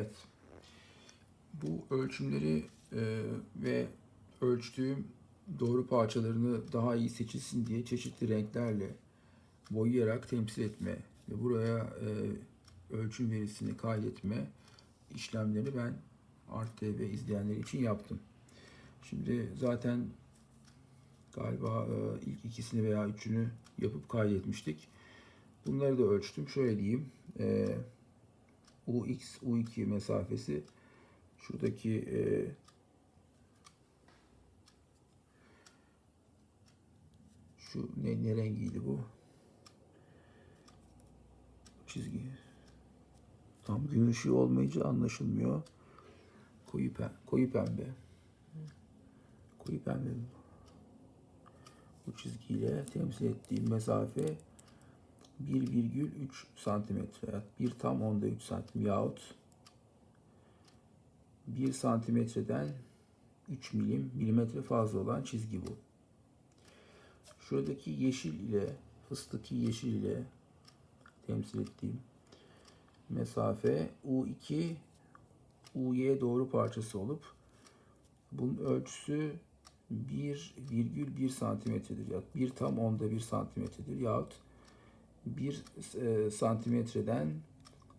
Evet. Bu ölçümleri e, ve ölçtüğüm doğru parçalarını daha iyi seçilsin diye çeşitli renklerle boyayarak temsil etme ve buraya e, ölçüm verisini kaydetme işlemlerini ben Art TV izleyenler için yaptım. Şimdi zaten galiba e, ilk ikisini veya üçünü yapıp kaydetmiştik. Bunları da ölçtüm. Şöyle diyeyim. E, UX, U2 mesafesi şuradaki e, şu ne, ne rengiydi bu? Çizgi. Tam gün ışığı olmayınca anlaşılmıyor. Koyu, pem koyu pembe. Koyu pembe bu. Bu çizgiyle temsil ettiğim mesafe 1,3 santimetre. 1 tam onda 3 santim yahut 1 santimetreden 3 milim milimetre fazla olan çizgi bu. Şuradaki yeşil ile fıstıki yeşil ile temsil ettiğim mesafe U2 UY doğru parçası olup bunun ölçüsü 1,1 santimetredir. Ya 1 tam onda 1 santimetredir. Yahut 1 e, santimetreden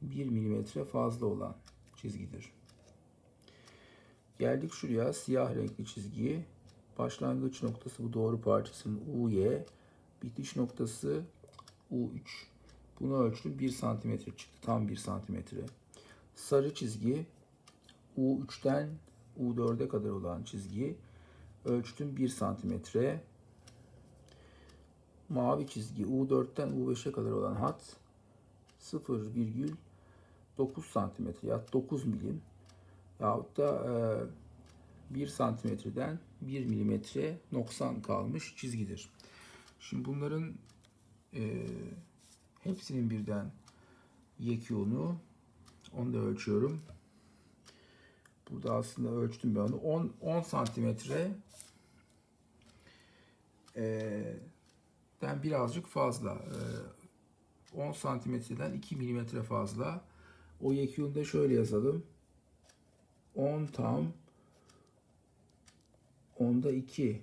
1 milimetre fazla olan çizgidir. Geldik şuraya siyah renkli çizgiyi. Başlangıç noktası bu doğru parçasının UY. Bitiş noktası U3. Bunu ölçtüm 1 santimetre çıktı. Tam 1 santimetre. Sarı çizgi U3'ten U4'e kadar olan çizgi ölçtüm 1 santimetre. Mavi çizgi U4'ten U5'e kadar olan hat 0,9 santimetre ya 9 milim yahut da e, 1 santimetreden 1 milimetre noksan kalmış çizgidir. Şimdi bunların e, hepsinin birden yekûnu onu da ölçüyorum. Burada aslında ölçtüm ben onu. 10, 10 santimetre e, den birazcık fazla. E, 10 santimetreden 2 milimetre fazla. O yekûnu da şöyle yazalım. 10 tam onda 2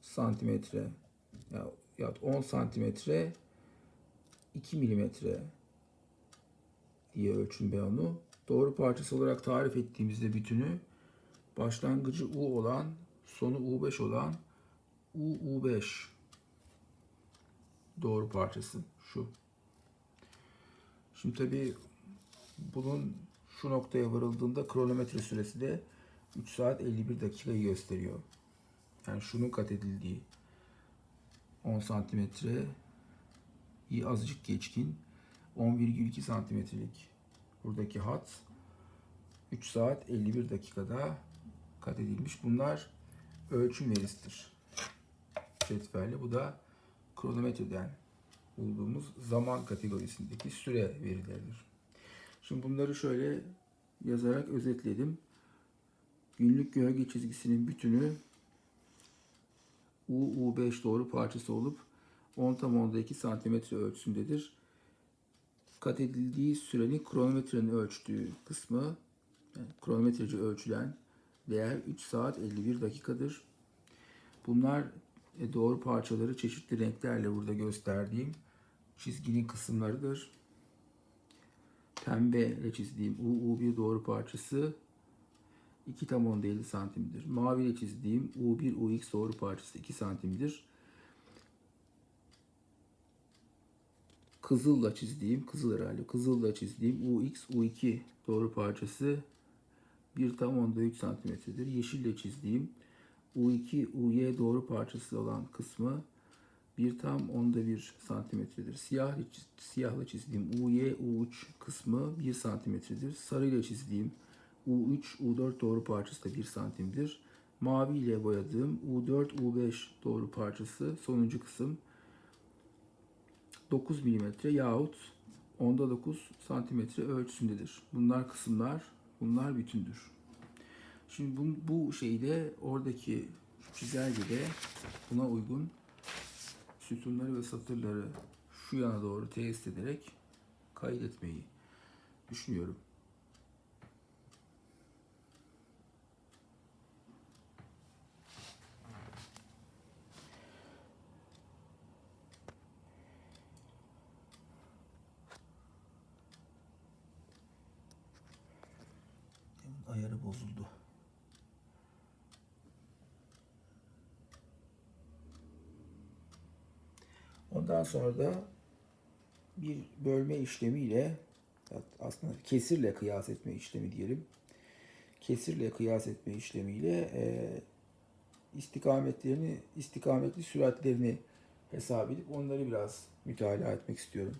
santimetre ya, ya 10 santimetre 2 milimetre diye ölçün ben onu. Doğru parçası olarak tarif ettiğimizde bütünü başlangıcı U olan sonu U5 olan UU5 doğru parçası şu. Şimdi tabi bunun şu noktaya varıldığında kronometre süresi de 3 saat 51 dakikayı gösteriyor. Yani şunun kat edildiği 10 santimetre azıcık geçkin 10,2 santimetrelik buradaki hat 3 saat 51 dakikada kat edilmiş. Bunlar ölçüm verisidir. Cetvelle. Bu da kronometreden bulduğumuz zaman kategorisindeki süre verileridir. Şimdi bunları şöyle yazarak özetledim. Günlük gölge çizgisinin bütünü UU5 doğru parçası olup 10 tam onda 2 santimetre ölçüsündedir. Kat edildiği sürenin kronometrenin ölçtüğü kısmı yani kronometreci ölçülen değer 3 saat 51 dakikadır. Bunlar doğru parçaları çeşitli renklerle burada gösterdiğim çizginin kısımlarıdır. Pembe ile çizdiğim UU1 doğru parçası 2 tam onda 50 santimdir. Mavi ile çizdiğim U1 UX doğru parçası 2 santimdir. Kızılla çizdiğim, kızıl herhalde, kızılla çizdiğim UX U2 doğru parçası 1 tam onda 3 santimetredir. Yeşille çizdiğim U2 UY doğru parçası olan kısmı 1 tam onda 1 santimetredir. Siyah siyahla çizdiğim UY U3 kısmı 1 santimetredir. Sarı ile çizdiğim U3 U4 doğru parçası da 1 santimdir. Mavi ile boyadığım U4 U5 doğru parçası sonuncu kısım 9 mm yahut onda 9 santimetre ölçüsündedir. Bunlar kısımlar, bunlar bütündür. Şimdi bu, bu şeyi de oradaki çizelgede buna uygun sütunları ve satırları şu yana doğru test ederek kaydetmeyi düşünüyorum. Ayarı bozuldu. Ondan sonra da bir bölme işlemiyle aslında kesirle kıyas etme işlemi diyelim. Kesirle kıyas etme işlemiyle e, istikametlerini, istikametli süratlerini hesap edip onları biraz mütalaa etmek istiyorum.